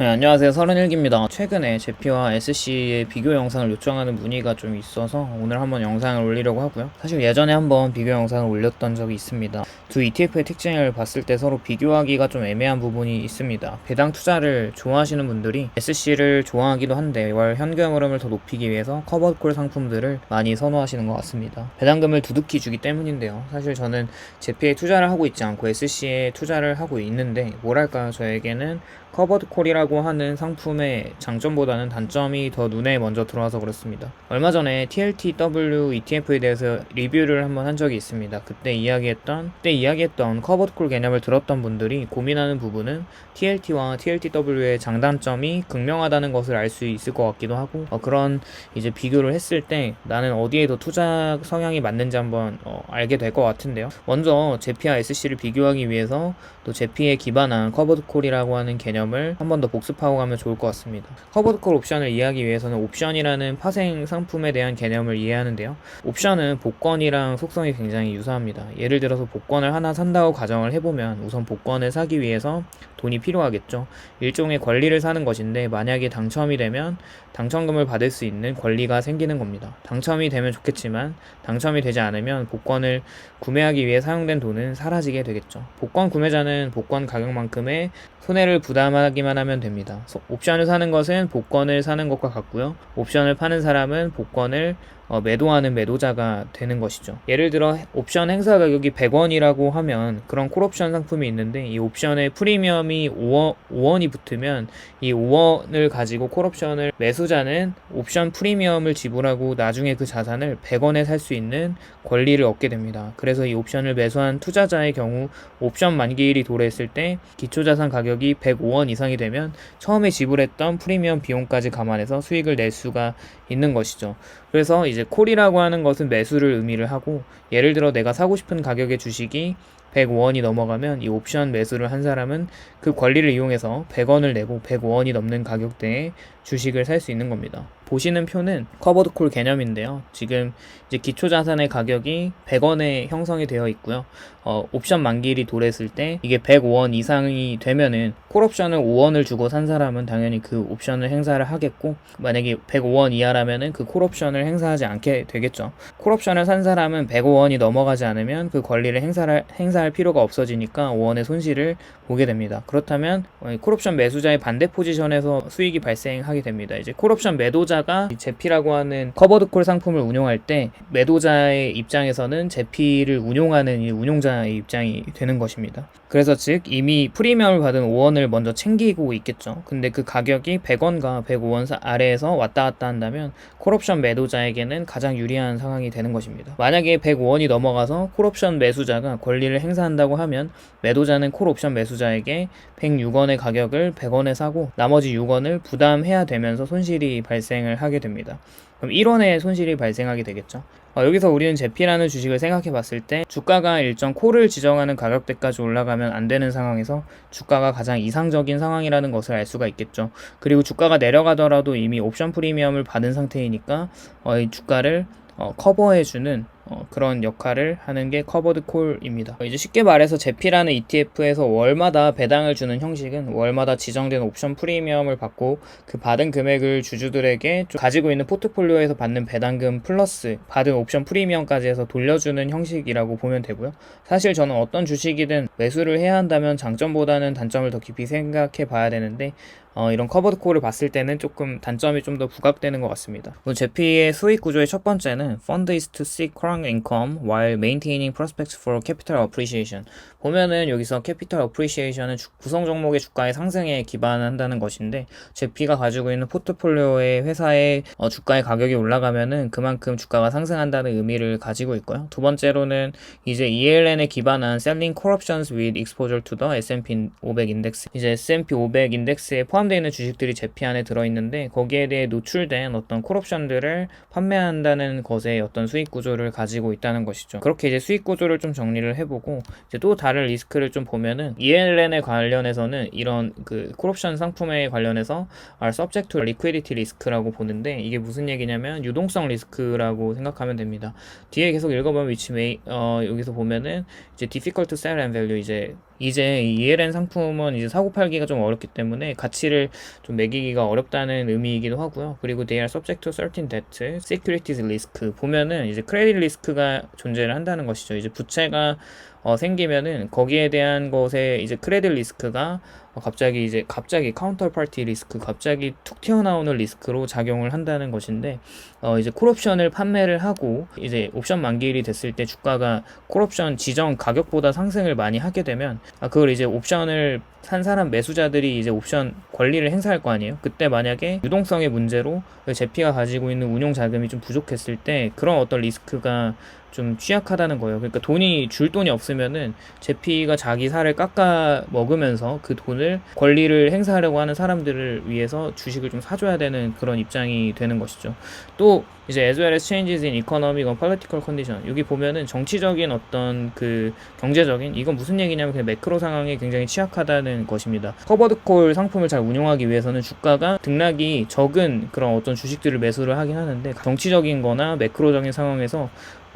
네, 안녕하세요. 31기입니다. 최근에 제피와 SC의 비교 영상을 요청하는 문의가 좀 있어서 오늘 한번 영상을 올리려고 하고요. 사실 예전에 한번 비교 영상을 올렸던 적이 있습니다. 두 ETF의 특징을 봤을 때 서로 비교하기가 좀 애매한 부분이 있습니다. 배당 투자를 좋아하시는 분들이 SC를 좋아하기도 한데 월 현금 흐름을 더 높이기 위해서 커버콜 상품들을 많이 선호하시는 것 같습니다. 배당금을 두둑히 주기 때문인데요. 사실 저는 제피에 투자를 하고 있지 않고 SC에 투자를 하고 있는데 뭐랄까요 저에게는 커버드 콜이라고 하는 상품의 장점보다는 단점이 더 눈에 먼저 들어와서 그렇습니다. 얼마 전에 TLTW ETF에 대해서 리뷰를 한번 한 적이 있습니다. 그때 이야기했던 그때 이야기했던 커버드 콜 개념을 들었던 분들이 고민하는 부분은 TLT와 TLTW의 장단점이 극명하다는 것을 알 수 있을 것 같기도 하고 어, 그런 이제 비교를 했을 때 나는 어디에 더 투자 성향이 맞는지 한번 어, 알게 될 것 같은데요. 먼저 제피와 SC를 비교하기 위해서 또 제피에 기반한 커버드 콜이라고 하는 개념을 한 번 더 복습하고 가면 좋을 것 같습니다. 커버드 콜 옵션을 이해하기 위해서는 옵션이라는 파생 상품에 대한 개념을 이해하는데요. 옵션은 복권이랑 속성이 굉장히 유사합니다. 예를 들어서 복권을 하나 산다고 가정을 해보면 우선 복권을 사기 위해서 돈이 필요하겠죠. 일종의 권리를 사는 것인데 만약에 당첨이 되면 당첨금을 받을 수 있는 권리가 생기는 겁니다. 당첨이 되면 좋겠지만 당첨이 되지 않으면 복권을 구매하기 위해 사용된 돈은 사라지게 되겠죠. 복권 구매자는 복권 가격만큼의 손해를 부담하기만 하면 됩니다. 소- 옵션을 사는 것은 복권을 사는 것과 같고요. 옵션을 파는 사람은 복권을 어, 매도하는 매도자가 되는 것이죠. 예를 들어 옵션 행사 가격이 100원이라고 하면 그런 콜옵션 상품이 있는데 이 옵션의 프리미엄이 5원, 5원이 붙으면 이 5원을 가지고 콜옵션을 매수자는 옵션 프리미엄을 지불하고 나중에 그 자산을 100원에 살 수 있는 권리를 얻게 됩니다. 그래서 이 옵션을 매수한 투자자의 경우 옵션 만기일이 도래했을 때 기초자산 가격이 105원 이상이 되면 처음에 지불했던 프리미엄 비용까지 감안해서 수익을 낼 수가 있는 것이죠. 그래서 이제 콜이라고 하는 것은 매수를 의미를 하고 예를 들어 내가 사고 싶은 가격의 주식이 105원이 넘어가면 이 옵션 매수를 한 사람은 그 권리를 이용해서 100원을 내고 105원이 넘는 가격대에 주식을 살 수 있는 겁니다. 보시는 표는 커버드 콜 개념인데요. 지금 이제 기초 자산의 가격이 100원에 형성이 되어 있고요. 어, 옵션 만기일이 도래했을 때 이게 105원 이상이 되면은 콜 옵션을 5원을 주고 산 사람은 당연히 그 옵션을 행사를 하겠고 만약에 105원 이하라면은 그 콜 옵션을 행사하지 않게 되겠죠. 콜 옵션을 산 사람은 105원이 넘어가지 않으면 그 권리를 행사를 행사할 필요가 없어지니까 5원의 손실을 보게 됩니다. 그렇다면 어, 이 콜옵션 매수자의 반대 포지션에서 수익이 발생하게 됩니다. 이제 콜옵션 매도자가 이 제피라고 하는 커버드 콜 상품을 운용할 때 매도자의 입장에서는 제피를 운용하는 이 운용자의 입장이 되는 것입니다. 그래서 즉 이미 프리미엄을 받은 5원을 먼저 챙기고 있겠죠. 근데 그 가격이 100원과 105원 사- 아래에서 왔다 갔다 한다면 콜옵션 매도자에게는 가장 유리한 상황이 되는 것입니다. 만약에 105원이 넘어가서 콜옵션 매수자가 권리를 행사한다고 하면 매도자는 콜옵션 매수자에게 106원의 가격을 100원에 사고 나머지 6원을 부담해야 되면서 손실이 발생을 하게 됩니다. 그럼 1원의 손실이 발생하게 되겠죠. 어, 여기서 우리는 제피라는 주식을 생각해 봤을 때 주가가 일정 콜을 지정하는 가격대까지 올라가면 안 되는 상황에서 주가가 가장 이상적인 상황이라는 것을 알 수가 있겠죠. 그리고 주가가 내려가더라도 이미 옵션 프리미엄을 받은 상태이니까 어, 이 주가를 어, 커버해주는 어, 그런 역할을 하는 게 커버드 콜입니다. 어, 이제 쉽게 말해서 제피라는 ETF에서 월마다 배당을 주는 형식은 월마다 지정된 옵션 프리미엄을 받고 그 받은 금액을 주주들에게 좀 가지고 있는 포트폴리오에서 받는 배당금 플러스 받은 옵션 프리미엄까지 해서 돌려주는 형식이라고 보면 되고요. 사실 저는 어떤 주식이든 매수를 해야 한다면 장점보다는 단점을 더 깊이 생각해 봐야 되는데 어, 이런 커버드 콜을 봤을 때는 조금 단점이 좀 더 부각되는 것 같습니다. 제피의 수익 구조의 첫 번째는 is to seek current income while maintaining prospects for capital appreciation. 보면은 여기서 capital appreciation은 주- 구성 종목의 주가의 상승에 기반한다는 것인데 제피가 가지고 있는 포트폴리오의 회사의 어, 주가의 가격이 올라가면은 그만큼 주가가 상승한다는 의미를 가지고 있고요. 두 번째로는 이제 ELN에 기반한 selling call options with exposure to the S&P 500 인덱스. 이제 S&P 500 인덱스에 포함되어 있는 주식들이 제피 안에 들어 있는데 거기에 대해 노출된 어떤 콜 옵션들을 판매한다는 것의 어떤 수익 구조를 가지고 있다는 것이죠. 그렇게 이제 수익 구조를 좀 정리를 해보고 이제 또 다른 리스크를 좀 보면은 ELN에 관련해서는 이런 그 콜옵션 상품에 관련해서 subject to liquidity risk라고 보는데 이게 무슨 얘기냐면 유동성 리스크라고 생각하면 됩니다. 뒤에 계속 읽어보면 which may 어, 여기서 보면은 이제 difficult sell and value 이제 이제 이 ELN 상품은 이제 사고 팔기가 좀 어렵기 때문에 가치를 좀 매기기가 어렵다는 의미이기도 하고요. 그리고 they are subject to certain debt, securities risk 보면은 이제 크레딧 리스크가 존재를 한다는 것이죠. 이제 부채가 어, 생기면은 거기에 대한 것에 이제 크레딧 리스크가 어, 갑자기 이제 갑자기 카운터 파티 리스크 갑자기 툭 튀어나오는 리스크로 작용을 한다는 것인데 어 이제 콜옵션을 판매를 하고 이제 옵션 만기일이 됐을 때 주가가 콜옵션 지정 가격보다 상승을 많이 하게 되면 아 그걸 이제 옵션을 산 사람 매수자들이 이제 옵션 권리를 행사할 거 아니에요. 그때 만약에 유동성의 문제로 제피가 가지고 있는 운용 자금이 좀 부족했을 때 그런 어떤 리스크가 좀 취약하다는 거예요. 그러니까 돈이 줄 돈이 없으면은 제피가 자기 살을 깎아 먹으면서 그 돈을 권리를 행사하려고 하는 사람들을 위해서 주식을 좀 사줘야 되는 그런 입장이 되는 것이죠. 또 이제 as well as changes in economic and political condition 여기 보면은 정치적인 어떤 그 경제적인 이건 무슨 얘기냐면 그냥 매크로 상황에 굉장히 취약하다는 것입니다. 커버드콜 상품을 잘 운용하기 위해서는 주가가 등락이 적은 그런 어떤 주식들을 매수를 하긴 하는데 정치적인 거나 매크로적인 상황에서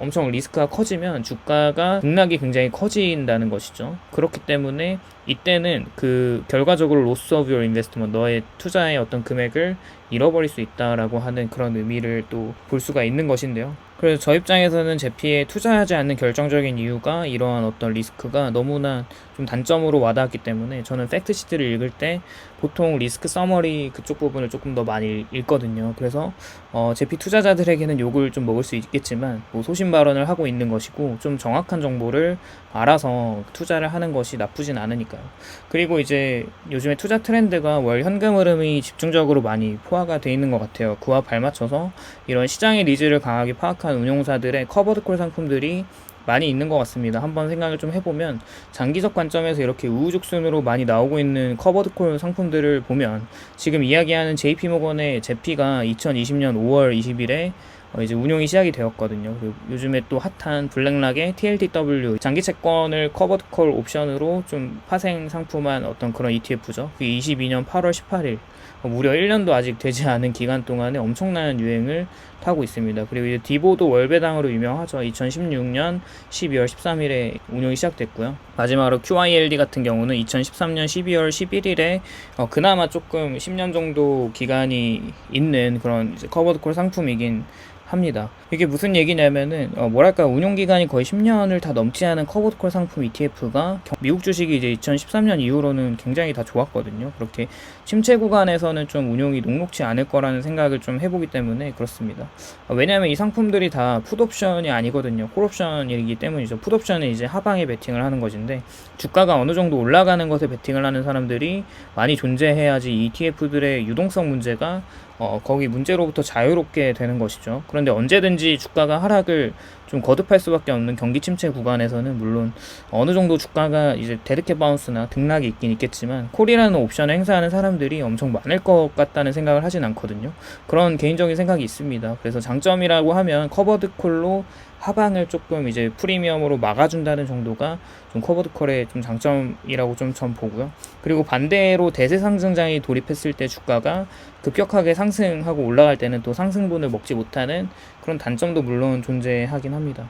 엄청 리스크가 커지면 주가가 등락이 굉장히 커진다는 것이죠. 그렇기 때문에 이때는 그 결과적으로 로스 오브 유 인베스트먼트 너의 투자의 어떤 금액을 잃어버릴 수 있다라고 하는 그런 의미를 또 볼 수가 있는 것인데요. 그래서 저 입장에서는 제피에 투자하지 않는 결정적인 이유가 이러한 어떤 리스크가 너무나 좀 단점으로 와닿았기 때문에 저는 팩트 시트를 읽을 때 보통 리스크 서머리 그쪽 부분을 조금 더 많이 읽거든요. 그래서 어, 제피 투자자들에게는 욕을 좀 먹을 수 있겠지만 뭐 소신 발언을 하고 있는 것이고 좀 정확한 정보를 알아서 투자를 하는 것이 나쁘진 않으니까 요. 그리고 이제 요즘에 투자 트렌드가 월 현금 흐름이 집중적으로 많이 포화가 돼 있는 것 같아요. 그와 발맞춰서 이런 시장의 니즈를 강하게 파악한 운용사들의 커버드콜 상품들이 많이 있는 것 같습니다. 한번 생각을 좀 해보면 장기적 관점에서 이렇게 우후죽순으로 많이 나오고 있는 커버드콜 상품들을 보면 지금 이야기하는 JP모건의 제피가 2020년 5월 20일에 어, 이제 운용이 시작이 되었거든요. 그리고 요즘에 또 핫한 블랙락의 TLTW 장기 채권을 커버드 콜 옵션으로 좀 파생 상품한 어떤 그런 ETF죠. 그게 22년 8월 18일 어, 무려 1년도 아직 되지 않은 기간 동안에 엄청난 유행을 타고 있습니다. 그리고 이제 디보도 월배당으로 유명하죠. 2016년 12월 13일에 운용이 시작됐고요. 마지막으로 QILD 같은 경우는 2013년 12월 11일에 어, 그나마 조금 10년 정도 기간이 있는 그런 커버드콜 상품이긴 합니다. 이게 무슨 얘기냐면은 어, 뭐랄까 운용 기간이 거의 10년을 다 넘지 않은 커버드콜 상품 ETF가 미국 주식이 이제 2013년 이후로는 굉장히 다 좋았거든요. 그렇게 침체 구간에서는 좀 운용이 녹록지 않을 거라는 생각을 좀 해보기 때문에 그렇습니다. 어, 왜냐하면 이 상품들이 다 풋옵션이 아니거든요. 콜옵션이기 때문이죠. 풋옵션은 이제 하방에 베팅을 하는 것인데 주가가 어느 정도 올라가는 것에 베팅을 하는 사람들이 많이 존재해야지 ETF들의 유동성 문제가 어, 거기 문제로부터 자유롭게 되는 것이죠. 그런데 언제든지 주가가 하락을 좀 거듭할 수밖에 없는 경기 침체 구간에서는 물론 어느 정도 주가가 이제 데드캣 바운스나 등락이 있긴 있겠지만 콜이라는 옵션을 행사하는 사람들이 엄청 많을 것 같다는 생각을 하진 않거든요. 그런 개인적인 생각이 있습니다. 그래서 장점이라고 하면 커버드 콜로 하방을 조금 이제 프리미엄으로 막아준다는 정도가 좀 커버드 컬의 좀 장점이라고 좀 전 보고요. 그리고 반대로 대세 상승장이 돌입했을 때 주가가 급격하게 상승하고 올라갈 때는 또 상승분을 먹지 못하는 그런 단점도 물론 존재하긴 합니다.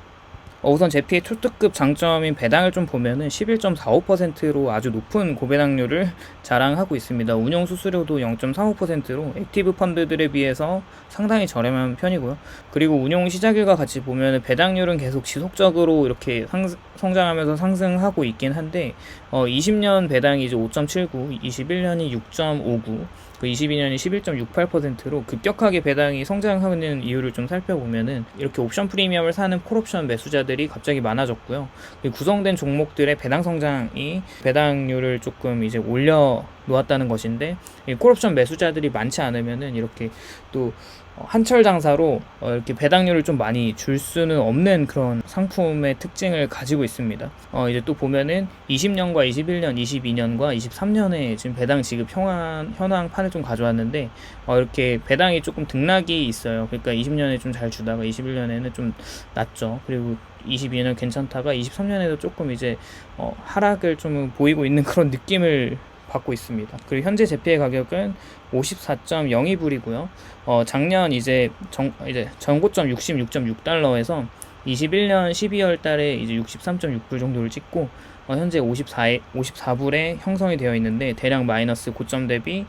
어, 우선 제피의 초특급 장점인 배당을 좀 보면은 11.45%로 아주 높은 고배당률을 자랑하고 있습니다. 운영 수수료도 0.35%로 액티브 펀드들에 비해서 상당히 저렴한 편이고요. 그리고 운용 시작일과 같이 보면은 배당률은 계속 지속적으로 이렇게 상, 성장하면서 상승하고 있긴 한데 어, 20년 배당이 이제 5.79, 21년이 6.59, 그 22년이 11.68%로 급격하게 배당이 성장하는 이유를 좀 살펴보면은 이렇게 옵션 프리미엄을 사는 콜옵션 매수자들 이 갑자기 많아졌고요. 구성된 종목들의 배당 성장이 배당률을 조금 이제 올려 놓았다는 것인데 콜옵션 매수자들이 많지 않으면은 이렇게 또 한철 장사로 어, 이렇게 배당률을 좀 많이 줄 수는 없는 그런 상품의 특징을 가지고 있습니다. 어, 이제 또 보면은 20년과 21년, 22년과 23년에 지금 배당 지급 현황, 현황 판을 좀 가져왔는데 어, 이렇게 배당이 조금 등락이 있어요. 그러니까 20년에 좀 잘 주다가 21년에는 좀 낮죠. 그리고 22년 괜찮다가 23년에도 조금 이제 어, 하락을 좀 보이고 있는 그런 느낌을 받고 있습니다. 그리고 현재 제피의 가격은 54.02불이고요. 어, 작년 이제 정, 이제 전고점 66.6달러에서 21년 12월 달에 이제 63.6불 정도를 찍고 어, 현재 54에 54불에 형성이 되어 있는데 대략 마이너스 고점 대비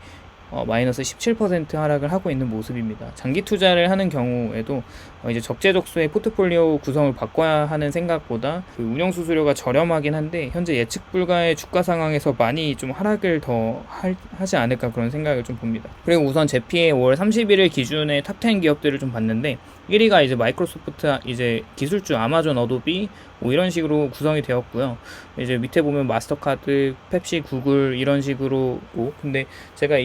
어, 마이너스 17% 하락을 하고 있는 모습입니다. 장기 투자를 하는 경우에도 어, 이제 적재적소의 포트폴리오 구성을 바꿔야 하는 생각보다 그 운영 수수료가 저렴하긴 한데 현재 예측 불가의 주가 상황에서 많이 좀 하락을 더 할- 하지 않을까 그런 생각을 좀 봅니다. 그리고 우선 제피의 5월 31일 기준의 탑10 기업들을 좀 봤는데 1위가 이제 마이크로소프트 이제 기술주 아마존 어도비 뭐 이런 식으로 구성이 되었고요. 이제 밑에 보면 마스터카드, 펩시, 구글 이런 식으로 고 근데 제가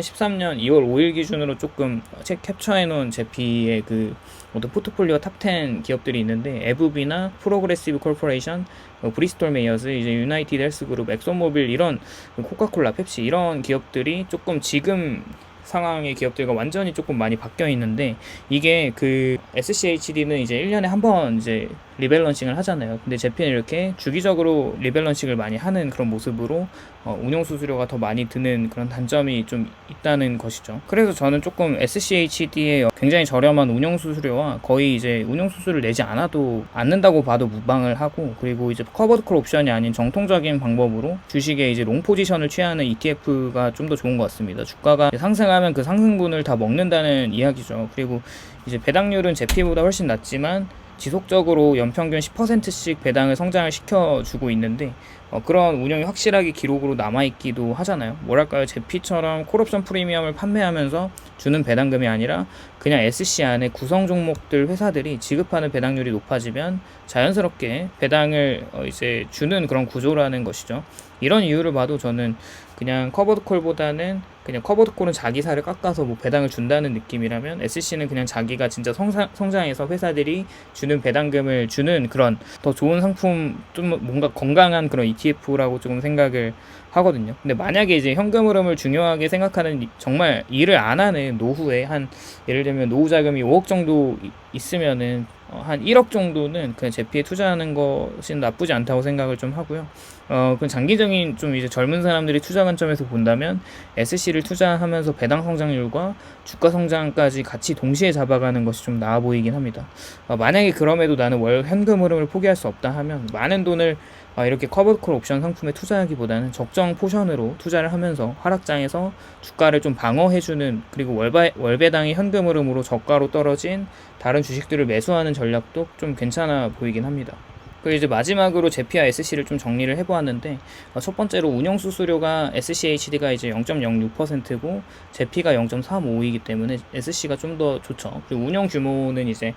2013년 2월 5일 기준으로 조금 책 캡처해 놓은 제피의 그 어떤 포트폴리오 탑 10 기업들이 있는데 에브비나 프로그레시브 콜포레이션, 어, 브리스톨 메이어스, 이제 유나이티드 헬스그룹, 엑소모빌 이런 코카콜라, 펩시 이런 기업들이 조금 지금 상황의 기업들과 완전히 조금 많이 바뀌어 있는데 이게 그 SCHD는 이제 1년에 한 번 이제 리밸런싱을 하잖아요. 근데 제피는 이렇게 주기적으로 리밸런싱을 많이 하는 그런 모습으로 어, 운용 수수료가 더 많이 드는 그런 단점이 좀 있다는 것이죠. 그래서 저는 조금 SCHD의 굉장히 저렴한 운용 수수료와 거의 이제 운용 수수료를 내지 않아도 않는다고 봐도 무방을 하고 그리고 이제 커버드 콜 옵션이 아닌 정통적인 방법으로 주식에 이제 롱 포지션을 취하는 ETF가 좀 더 좋은 것 같습니다. 주가가 상승하면 그 상승분을 다 먹는다는 이야기죠. 그리고 이제 배당률은 제피보다 훨씬 낮지만 지속적으로 연평균 10%씩 배당을 성장을 시켜주고 있는데 어, 그런 운영이 확실하게 기록으로 남아있기도 하잖아요. 뭐랄까요, 제피처럼 콜옵션 프리미엄을 판매하면서 주는 배당금이 아니라 그냥 SC 안에 구성 종목들 회사들이 지급하는 배당률이 높아지면 자연스럽게 배당을 어, 이제 주는 그런 구조라는 것이죠. 이런 이유를 봐도 저는 그냥 커버드 콜보다는 그냥 커버드 콜은 자기 살을 깎아서 뭐 배당을 준다는 느낌이라면 SC는 그냥 자기가 진짜 성장, 성장해서 회사들이 주는 배당금을 주는 그런 더 좋은 상품 좀 뭔가 건강한 그런 ETF라고 조금 생각을 하거든요. 근데 만약에 이제 현금 흐름을 중요하게 생각하는 이- 정말 일을 안 하는 노후에 한 예를 들면 노후 자금이 5억 정도 이- 있으면은 어, 한 1억 정도는 그냥 제피에 투자하는 것이 나쁘지 않다고 생각을 좀 하고요. 어, 그 장기적인 좀 이제 젊은 사람들이 투자 관점에서 본다면 SC를 투자하면서 배당 성장률과 주가 성장까지 같이 동시에 잡아가는 것이 좀 나아 보이긴 합니다. 어, 만약에 그럼에도 나는 월 현금 흐름을 포기할 수 없다 하면 많은 돈을 아, 이렇게 커버콜 옵션 상품에 투자하기보다는 적정 포션으로 투자를 하면서 하락장에서 주가를 좀 방어해주는 그리고 월바, 월배당이 현금 흐름으로 저가로 떨어진 다른 주식들을 매수하는 전략도 좀 괜찮아 보이긴 합니다. 그리고 이제 마지막으로 제피와 SC를 좀 정리를 해보았는데 어, 첫 번째로 운영 수수료가 SCHD가 이제 0.06%고 제피가 0.35이기 때문에 SC가 좀 더 좋죠. 그리고 운영 규모는 이제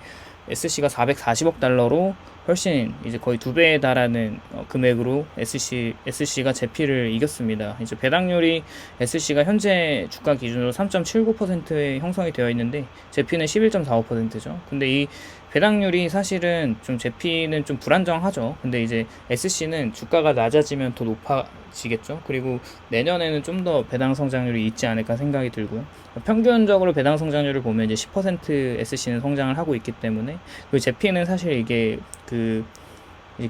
SC가 440억 달러로 훨씬 이제 거의 두 배에 달하는 어, 금액으로 SC SC가 제피를 이겼습니다. 이제 배당률이 SC가 현재 주가 기준으로 3.79%에 형성이 되어 있는데 제피는 11.45%죠. 근데 이 배당률이 사실은 좀 제피는 좀 불안정하죠. 근데 이제 SC는 주가가 낮아지면 더 높아지겠죠. 그리고 내년에는 좀 더 배당 성장률이 있지 않을까 생각이 들고요. 평균적으로 배당 성장률을 보면 이제 10% SC는 성장을 하고 있기 때문에 그리고 제피는 사실 이게 그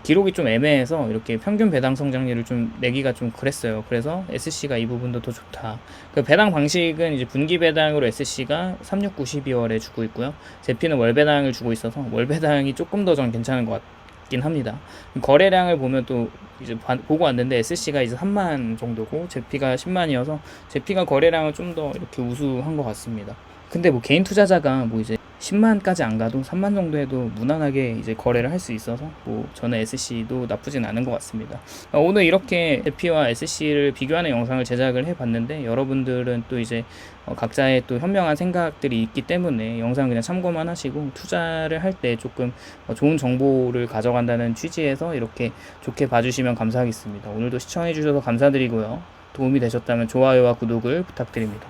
기록이 좀 애매해서 이렇게 평균 배당 성장률을 좀 내기가 좀 그랬어요. 그래서 SC가 이 부분도 더 좋다. 그 배당 방식은 이제 분기 배당으로 SC가 3, 6, 9, 12월에 주고 있고요. 제피는 월 배당을 주고 있어서 월 배당이 조금 더 전 괜찮은 것 같긴 합니다. 거래량을 보면 또 이제 봐- 보고 왔는데 SC가 이제 3만 정도고 제피가 10만이어서 제피가 거래량은 좀더 이렇게 우수한 것 같습니다. 근데 뭐 개인 투자자가 뭐 이제 10만까지 안 가도 3만 정도 해도 무난하게 이제 거래를 할 수 있어서 뭐 저는 SC도 나쁘진 않은 것 같습니다. 어, 오늘 이렇게 제피와 SC를 비교하는 영상을 제작을 해봤는데 여러분들은 또 이제 어, 각자의 또 현명한 생각들이 있기 때문에 영상 그냥 참고만 하시고 투자를 할 때 조금 어, 좋은 정보를 가져간다는 취지에서 이렇게 좋게 봐주시면 감사하겠습니다. 오늘도 시청해주셔서 감사드리고요. 도움이 되셨다면 좋아요와 구독을 부탁드립니다.